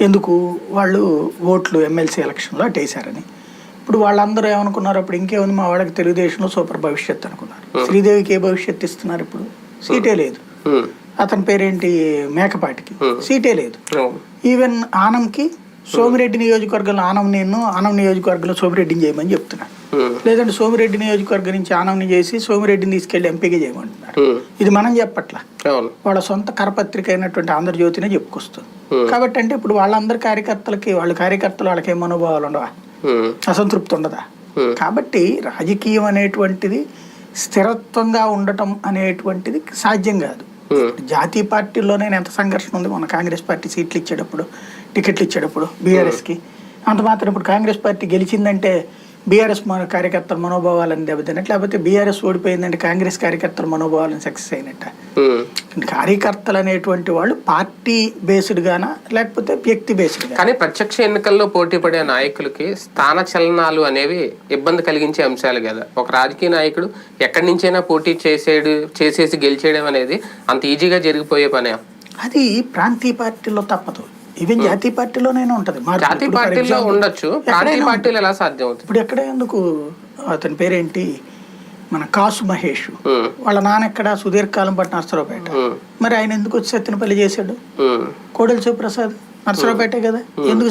ఎందుకు వాళ్ళు ఓట్లు ఎమ్మెల్సీ ఎలక్షన్లో అటేశారని ఇప్పుడు వాళ్ళందరూ ఏమనుకున్నారు? అప్పుడు ఇంకేముంది? మా వాళ్ళకి తెలుగుదేశంలో సూపర్ భవిష్యత్ అనుకున్నారు. శ్రీదేవికి ఏ భవిష్యత్ ఇస్తున్నారు ఇప్పుడు? సీటే లేదు. అతని పేరేంటి? మేకపాటికి. సీటే లేదు. ఈవెన్ ఆనంకి సోమిరెడ్డి నియోజకవర్గంలో ఆనం నేను ఆనం నియోజకవర్గంలో సోమిరెడ్డిని చేయమని చెప్తున్నాను లేదంటే సోమిరెడ్డి నియోజకవర్గం నుంచి ఆనంని చేసి సోమిరెడ్డిని తీసుకెళ్ళి ఎంపీగా చేయమంటున్నారు. ఇది మనం చెప్పట్లా. వాళ్ళ సొంత కరపత్రిక అయినటువంటి ఆంధ్రజ్యోతినే చెప్పుకొస్తుంది. కాబట్టి అంటే ఇప్పుడు వాళ్ళందరి కార్యకర్తలకి వాళ్ళ కార్యకర్తలు వాళ్ళకి ఏం మనోభావాలు ఉండవా? అసంతృప్తి ఉండదా. కాబట్టి రాజకీయం అనేటువంటిది స్థిరత్వంగా ఉండటం అనేటువంటిది సాధ్యం కాదు. జాతీయ పార్టీల్లోనే ఎంత సంఘర్షణ ఉంది మన కాంగ్రెస్ పార్టీ సీట్లు ఇచ్చేటప్పుడు టికెట్లు ఇచ్చేటప్పుడు బీఆర్ఎస్కి అంత మాత్రం ఇప్పుడు కాంగ్రెస్ పార్టీ గెలిచిందంటే బీఆర్ఎస్ మన కార్యకర్తల మనోభావాలను దెబ్బతిన్నట్టు లేకపోతే బీఆర్ఎస్ ఓడిపోయిందంటే కాంగ్రెస్ కార్యకర్తల మనోభావాలను సక్సెస్ అయినట్ట. కార్యకర్తలు అనేటువంటి వాళ్ళు పార్టీ బేస్డ్ గానా లేకపోతే వ్యక్తి బేస్డ్ కానీ ప్రత్యక్ష ఎన్నికల్లో పోటీ పడే నాయకులకి స్థాన చలనాలు అనేవి ఇబ్బంది కలిగించే అంశాలు కదా. ఒక రాజకీయ నాయకుడు ఎక్కడి నుంచైనా పోటీ చేసేడు చేసేసి గెలిచేయడం అనేది అంత ఈజీగా జరిగిపోయే పనే. అది ప్రాంతీయ పార్టీలో తప్పదు. ఈవెన్ జాతీయ పార్టీలోనైనా ఉంటది. జాతీయ example, ఉండొచ్చు. ప్రాంతీయ పార్టీలు ఎలా సాధ్యం అవుతుంది? ఇప్పుడు ఎక్కడ ఎందుకు అతని పేరేంటి? మన కాసు మహేష్. ఉమ్, వాళ్ళ నాన్న ఎక్కడ? సుదీర్ఘకాలం పాటు నర్సరావుపేట. ఉమ్, మరి ఆయన ఎందుకు వచ్చి సత్యనపల్లి చేశాడు? ఉమ్. కోడెల శివప్రసాద్. నర్సరావుపేటే కదా? ఎందుకు